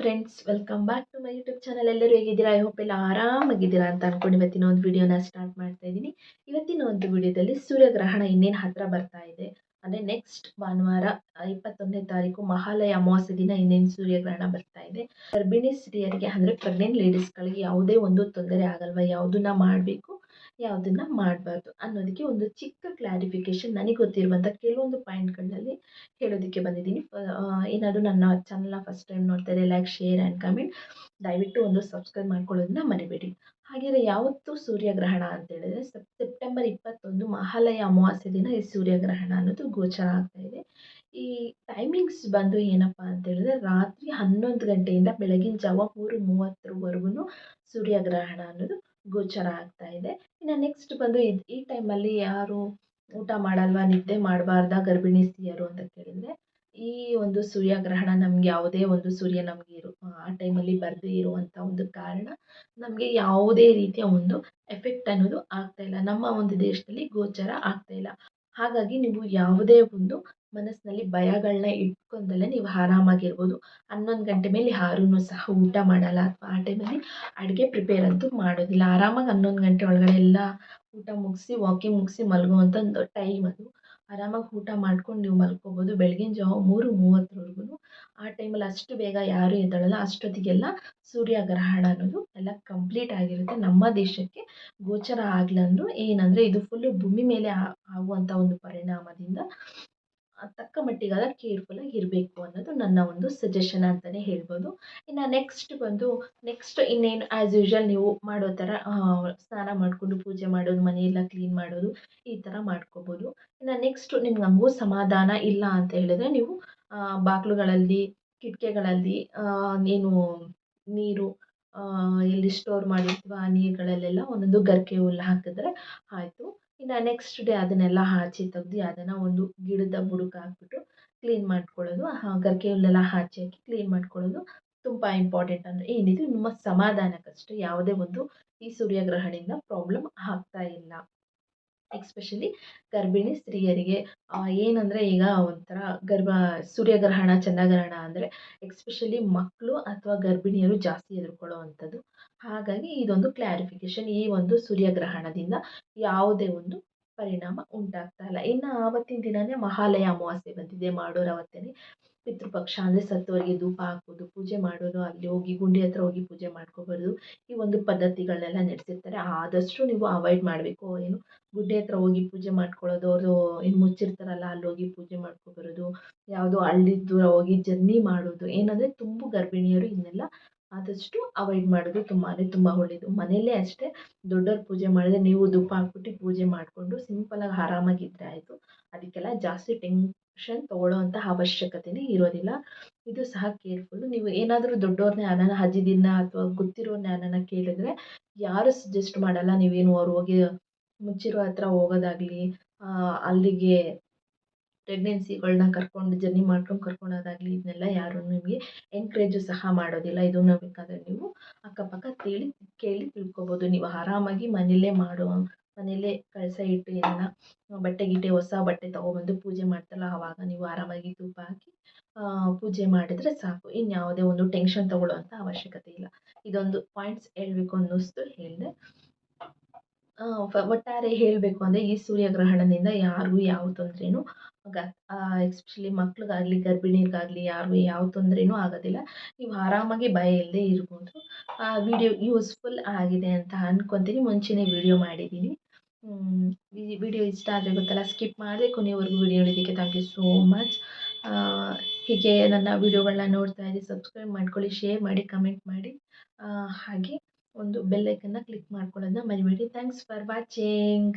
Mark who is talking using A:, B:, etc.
A: Friends welcome back to my YouTube channel ಎಲ್ಲರೂ ಹೇಗಿದ್ದೀರಾ? I hope ಎಲ್ಲ ಆರಾಮಾಗಿದ್ದೀರಾ ಅಂತ ಅನ್ಕೊಂಡು ಇವತ್ತಿನ ಒಂದು ವಿಡಿಯೋನ ಸ್ಟಾರ್ಟ್ ಮಾಡ್ತಾ ಇದ್ದೀನಿ. ಇವತ್ತಿನ ಒಂದು ವಿಡಿಯೋದಲ್ಲಿ ಸೂರ್ಯಗ್ರಹಣ ಇನ್ನೇನು ಹತ್ತಿರ ಬರ್ತಾ ಇದೆ. ಅಂದರೆ ನೆಕ್ಸ್ಟ್ ಭಾನುವಾರ ಇಪ್ಪತ್ತೊಂದನೇ ತಾರೀಕು ಮಹಾಲಯ ಅಮಾವಾಸ್ಯೆ ದಿನ ಇನ್ನೇನು ಸೂರ್ಯಗ್ರಹಣ ಬರ್ತಾ ಇದೆ. ಗರ್ಭಿಣಿ ಸ್ತ್ರೀಯರಿಗೆ ಅಂದರೆ ಪ್ರೆಗ್ನೆಂಟ್ ಲೇಡೀಸ್ಗಳಿಗೆ ಯಾವುದೇ ಒಂದು ತೊಂದರೆ ಆಗಲ್ವಾ? ಯಾವುದನ್ನ ಮಾಡಬೇಕು? ಯಾವುದನ್ನ ಮಾಡಬಾರ್ದು ಅನ್ನೋದಕ್ಕೆ ಒಂದು ಚಿಕ್ಕ ಕ್ಲಾರಿಫಿಕೇಶನ್ ನನಗೆ ಗೊತ್ತಿರುವಂಥ ಕೆಲವೊಂದು ಪಾಯಿಂಟ್ಗಳಲ್ಲಿ ಹೇಳೋದಕ್ಕೆ ಬಂದಿದ್ದೀನಿ. ಏನಾದರೂ ನನ್ನ ಚಾನಲ್ನ ಫಸ್ಟ್ ಟೈಮ್ ನೋಡ್ತಾ ಇದ್ದರೆ ಲೈಕ್ ಶೇರ್ ಆ್ಯಂಡ್ ಕಮೆಂಟ್ ದಯವಿಟ್ಟು ಒಂದು ಸಬ್ಸ್ಕ್ರೈಬ್ ಮಾಡ್ಕೊಳ್ಳೋದನ್ನ ಮರಿಬೇಡಿ. ಹಾಗೆಯೇ ಯಾವತ್ತು ಸೂರ್ಯಗ್ರಹಣ ಅಂತ ಹೇಳಿದ್ರೆ ಸೆಪ್ಟೆಂಬರ್ ಇಪ್ಪತ್ತೊಂದು ಮಹಾಲಯ ಅಮಾವಾಸ್ಯೆ ದಿನ ಈ ಸೂರ್ಯಗ್ರಹಣ ಅನ್ನೋದು ಗೋಚರ ಆಗ್ತಾ ಇದೆ. ಈ ಟೈಮಿಂಗ್ಸ್ ಬಂದು ಏನಪ್ಪ ಅಂತ ಹೇಳಿದ್ರೆ ರಾತ್ರಿ ಹನ್ನೊಂದು ಗಂಟೆಯಿಂದ ಬೆಳಗಿನ ಜಾವ ಮೂರು ಮೂವತ್ತರವರೆಗೂ ಸೂರ್ಯಗ್ರಹಣ ಅನ್ನೋದು ಗೋಚರ ಆಗ್ತಾ ಇದೆ. ಇನ್ನು ನೆಕ್ಸ್ಟ್ ಬಂದು ಇದು, ಈ ಟೈಮಲ್ಲಿ ಯಾರು ಊಟ ಮಾಡಲ್ವಾ, ನಿದ್ದೆ ಮಾಡಬಾರ್ದ, ಗರ್ಭಿಣಿ ಸ್ತ್ರೀಯರು ಅಂತ ಕೇಳಿದರೆ, ಈ ಒಂದು ಸೂರ್ಯಗ್ರಹಣ ನಮಗೆ ಯಾವುದೇ ಒಂದು ಸೂರ್ಯ ನಮಗೆ ಇರು, ಆ ಟೈಮಲ್ಲಿ ಬರದೇ ಇರುವಂಥ ಒಂದು ಕಾರಣ, ನಮಗೆ ಯಾವುದೇ ರೀತಿಯ ಒಂದು ಎಫೆಕ್ಟ್ ಅನ್ನೋದು ಆಗ್ತಾ ಇಲ್ಲ. ನಮ್ಮ ಒಂದು ದೇಶದಲ್ಲಿ ಗೋಚರ ಆಗ್ತಾ ಇಲ್ಲ. ಹಾಗಾಗಿ ನೀವು ಯಾವುದೇ ಒಂದು ಮನಸ್ಸಿನಲ್ಲಿ ಭಯಗಳನ್ನ ಇಟ್ಕೊಂಡಲ್ಲೇ ನೀವು ಆರಾಮಾಗಿರ್ಬೋದು. ಹನ್ನೊಂದು ಗಂಟೆ ಮೇಲೆ ಯಾರೂ ಸಹ ಊಟ ಮಾಡಲ್ಲ ಅಥವಾ ಆ ಟೈಮಲ್ಲಿ ಅಡುಗೆ ಪ್ರಿಪೇರ್ ಅಂತೂ ಮಾಡೋದಿಲ್ಲ. ಆರಾಮಾಗಿ ಹನ್ನೊಂದು ಗಂಟೆ ಒಳಗಡೆ ಎಲ್ಲ ಊಟ ಮುಗಿಸಿ, ವಾಕಿಂಗ್ ಮುಗಿಸಿ ಮಲಗುವಂಥ ಒಂದು ಟೈಮ್ ಅದು. ಆರಾಮಾಗಿ ಊಟ ಮಾಡ್ಕೊಂಡು ನೀವು ಮಲ್ಕೋಬೋದು. ಬೆಳಗಿನ ಜಾವ ಮೂರು ಮೂವತ್ತರವರೆಗೂ ಆ ಟೈಮಲ್ಲಿ ಅಷ್ಟು ಬೇಗ ಯಾರೂ ಎದ್ದೇಳಲ್ಲ, ಅಷ್ಟೊತ್ತಿಗೆಲ್ಲ ಸೂರ್ಯಗ್ರಹಣ ಅನ್ನೋದು ಎಲ್ಲ ಕಂಪ್ಲೀಟ್ ಆಗಿರುತ್ತೆ. ನಮ್ಮ ದೇಶಕ್ಕೆ ಗೋಚರ ಆಗ್ಲಂದ್ರೂ ಏನಂದರೆ ಇದು ಫುಲ್ಲು ಭೂಮಿ ಮೇಲೆ ಆಗುವಂಥ ಒಂದು ಪರಿಣಾಮದಿಂದ ತಕ್ಕ ಮಟ್ಟಿಗಾದ ಕೇರ್ಫುಲ್ಲಾಗಿ ಇರಬೇಕು ಅನ್ನೋದು ನನ್ನ ಒಂದು ಸಜೆಷನ್ ಅಂತಲೇ ಹೇಳ್ಬೋದು. ಇನ್ನು ನೆಕ್ಸ್ಟ್ ಬಂದು ನೆಕ್ಸ್ಟ್ ಇನ್ನೇನು ಆ್ಯಸ್ ಯೂಶ್ವಲ್ ನೀವು ಮಾಡೋ ಥರ ಸ್ನಾನ ಮಾಡಿಕೊಂಡು ಪೂಜೆ ಮಾಡೋದು, ಮನೆಯೆಲ್ಲ ಕ್ಲೀನ್ ಮಾಡೋದು, ಈ ಥರ ಮಾಡ್ಕೋಬೋದು. ಇನ್ನು ನೆಕ್ಸ್ಟು ನಿಮ್ಗೆ ಹಂಗೂ ಸಮಾಧಾನ ಇಲ್ಲ ಅಂತ ಹೇಳಿದ್ರೆ ನೀವು ಬಾಗ್ಲುಗಳಲ್ಲಿ ಕಿಟಕಿಗಳಲ್ಲಿ ಏನು ನೀರು ಎಲ್ಲಿ ಸ್ಟೋರ್ ಮಾಡಿರ್ತೀವೋ ಆ ನೀರುಗಳಲ್ಲೆಲ್ಲ ಒಂದೊಂದು ಗರ್ಕೆ ಹುಲ್ಲು ಹಾಕಿದ್ರೆ ಆಯಿತು. ಇನ್ನು ನೆಕ್ಸ್ಟ್ ಡೇ ಅದನ್ನೆಲ್ಲ ಆಚೆ ತೆಗ್ದು ಅದನ್ನು ಒಂದು ಗಿಡದ ಬುಡಕ್ಕೆ ಹಾಕ್ಬಿಟ್ಟು ಕ್ಲೀನ್ ಮಾಡ್ಕೊಳ್ಳೋದು. ಗರಿಕೆ ಹುಲ್ಲೆಲ್ಲ ಆಚೆ ಹಾಕಿ ಕ್ಲೀನ್ ಮಾಡ್ಕೊಳ್ಳೋದು ತುಂಬ ಇಂಪಾರ್ಟೆಂಟ್ ಅಂದರೆ ಏನಿದು ನಮ್ಮ ಸಮಾಧಾನಕ್ಕಷ್ಟೇ. ಯಾವುದೇ ಒಂದು ಈ ಸೂರ್ಯಗ್ರಹಣದಿಂದ ಪ್ರಾಬ್ಲಮ್ ಆಗ್ತಾ ಇಲ್ಲ. ಎಕ್ಸ್ಪೆಷಲಿ ಗರ್ಭಿಣಿ ಸ್ತ್ರೀಯರಿಗೆ ಏನಂದರೆ ಈಗ ಒಂಥರ ಗರ್ಭ, ಸೂರ್ಯಗ್ರಹಣ, ಚಂದ್ರಗ್ರಹಣ ಅಂದರೆ ಎಕ್ಸ್ಪೆಷಲಿ ಮಕ್ಕಳು ಅಥವಾ ಗರ್ಭಿಣಿಯರು ಜಾಸ್ತಿ ಎದುರ್ಕೊಳ್ಳೋ ಹಾಗಾಗಿ ಇದೊಂದು ಕ್ಲಾರಿಫಿಕೇಷನ್ ಈ ಒಂದು ಸೂರ್ಯಗ್ರಹಣದಿಂದ ಯಾವುದೇ ಒಂದು ಪರಿಣಾಮ ಉಂಟಾಗ್ತಾ ಇಲ್ಲ. ಇನ್ನು ಆವತ್ತಿನ ದಿನವೇ ಮಹಾಲಯ ಅಮಾವಾಸ್ಯೆ ಬಂದಿದೆ. ಮಾಡೋರು ಅವತ್ತೇನೆ ಪಿತೃಪಕ್ಷ ಅಂದರೆ ಸತ್ತವರಿಗೆ ಧೂಪ ಹಾಕೋದು ಪೂಜೆ ಮಾಡೋದು ಅಲ್ಲಿ ಹೋಗಿ ಗುಂಡಿ ಹತ್ರ ಹೋಗಿ ಪೂಜೆ ಮಾಡ್ಕೊಬಾರ್ದು. ಈ ಒಂದು ಪದ್ಧತಿಗಳನ್ನೆಲ್ಲ ನಡೆಸಿರ್ತಾರೆ. ಆದಷ್ಟು ನೀವು ಅವಾಯ್ಡ್ ಮಾಡಬೇಕು. ಏನು ಗುಡ್ಡೆ ಹತ್ರ ಹೋಗಿ ಪೂಜೆ ಮಾಡ್ಕೊಳ್ಳೋದು, ಅವರು ಏನು ಮುಚ್ಚಿರ್ತಾರಲ್ಲ ಅಲ್ಲಿ ಹೋಗಿ ಪೂಜೆ ಮಾಡ್ಕೊಬರೋದು. ಯಾವುದೋ ಹಳ್ಳಿ ದೂರ ಹೋಗಿ ಜರ್ನಿ ಮಾಡೋದು. ಏನಂದರೆ ತುಂಬ ಗರ್ಭಿಣಿಯರು ಇದನ್ನೆಲ್ಲ ಆದಷ್ಟು ಅವಾಯ್ಡ್ ಮಾಡೋದು ತುಂಬಾ ತುಂಬ ಒಳ್ಳೆಯದು ಮನೆಯಲ್ಲೇ ಅಷ್ಟೇ ದೊಡ್ಡವ್ರು ಪೂಜೆ ಮಾಡಿದ್ರೆ ನೀವು ಧೂಪ ಹಾಕ್ಬಿಟ್ಟು ಪೂಜೆ ಮಾಡಿಕೊಂಡು ಸಿಂಪಲಾಗಿ ಆರಾಮಾಗಿದ್ದರೆ ಆಯಿತು. ಅದಕ್ಕೆಲ್ಲ ಜಾಸ್ತಿ ಟೆನ್ಷನ್ ತೊಗೊಳ್ಳೋವಂಥ ಅವಶ್ಯಕತೆನೇ ಇರೋದಿಲ್ಲ. ಇದು ಸಹ ಕೇರ್ಫುಲ್ಲು ನೀವು ಏನಾದರೂ ದೊಡ್ಡವ್ರನ್ನೇ ಯಾರನ್ನ ಅಜ್ಜಿದಿನ ಅಥವಾ ಗೊತ್ತಿರೋ ಯಾರನ್ನ ಕೇಳಿದ್ರೆ ಯಾರು ಸಜೆಸ್ಟ್ ಮಾಡಲ್ಲ ನೀವೇನು ಅವ್ರು ಹೋಗಿ ಮುಚ್ಚಿರೋ ಹತ್ರ ಹೋಗೋದಾಗ್ಲಿ ಅಲ್ಲಿಗೆ ಪ್ರೆಗ್ನೆನ್ಸಿಗಳನ್ನ ಕರ್ಕೊಂಡು ಜರ್ನಿ ಮಾಡ್ಕೊಂಡು ಕರ್ಕೊಳೋದಾಗಲಿ ಇದನ್ನೆಲ್ಲ ಯಾರು ನಿಮಗೆ ಎನ್ಕರೇಜು ಸಹ ಮಾಡೋದಿಲ್ಲ. ಇದನ್ನು ಬೇಕಾದರೆ ನೀವು ಅಕ್ಕಪಕ್ಕ ಕೇಳಿ ಕೇಳಿ ತಿಳ್ಕೊಬೋದು. ನೀವು ಆರಾಮಾಗಿ ಮನೆಯಲ್ಲೇ ಮಾಡೋ ಮನೆಯಲ್ಲೇ ಕಳಸ ಇಟ್ಟು ಎಲ್ಲ ಬಟ್ಟೆ ಗಿಟ್ಟೆ, ಹೊಸ ಬಟ್ಟೆ ತೊಗೊಬಂದು ಪೂಜೆ ಮಾಡ್ತಲ್ಲ, ಆವಾಗ ನೀವು ಆರಾಮಾಗಿ ಧೂಪ ಹಾಕಿ ಪೂಜೆ ಮಾಡಿದರೆ ಸಾಕು. ಇನ್ಯಾವುದೇ ಒಂದು ಟೆನ್ಷನ್ ತೊಗೊಳ್ಳೋವಂಥ ಅವಶ್ಯಕತೆ ಇಲ್ಲ. ಇದೊಂದು ಪಾಯಿಂಟ್ಸ್ ಹೇಳಬೇಕು ಅನ್ನಿಸ್ತು ಹೇಳಿದೆ. ಒಟ್ಟಾರೆ ಹೇಳಬೇಕು ಅಂದರೆ ಈ ಸೂರ್ಯಗ್ರಹಣದಿಂದ ಯಾರಿಗೂ ಯಾವ ತೊಂದರೆನೂ ಗ ಎಸ್ಪೆಷಲಿ ಮಕ್ಳಿಗಾಗಲಿ, ಗರ್ಭಿಣಿಯರಿಗಾಗಲಿ ಯಾರಿಗೂ ಯಾವ ತೊಂದರೆನೂ ಆಗೋದಿಲ್ಲ. ನೀವು ಆರಾಮಾಗಿ ಭಯ ಇಲ್ಲದೆ ಇರ್ಬೋದು. ವಿಡಿಯೋ ಯೂಸ್ಫುಲ್ ಆಗಿದೆ ಅಂತ ಅಂದ್ಕೊತೀನಿ ಮುಂಚೆನೇ ವಿಡಿಯೋ ಮಾಡಿದ್ದೀನಿ. ವಿಡಿಯೋ ಇಷ್ಟ ಆದರೆ ಗೊತ್ತಲ್ಲ ಸ್ಕಿಪ್ ಮಾಡದೆ ಕೊನೆವರೆಗೂ ವಿಡಿಯೋ ನೋಡಿದ್ದಕ್ಕೆ ಥ್ಯಾಂಕ್ ಯು ಸೋ ಮಚ್ ಹೀಗೆ ನನ್ನ ವಿಡಿಯೋಗಳನ್ನ ನೋಡ್ತಾ ಇರಿ ಸಬ್ಸ್ಕ್ರೈಬ್ ಮಾಡ್ಕೊಳ್ಳಿ ಶೇರ್ ಮಾಡಿ ಕಮೆಂಟ್ ಮಾಡಿ. ಹಾಗೆ. ಒಂದು ಬೆಲ್ಲೈಕನ್ನ ಕ್ಲಿಕ್ ಮಾಡ್ಕೊಳ್ಳೋದನ್ನ ಮರಿಬೇಡಿ. Thanks for watching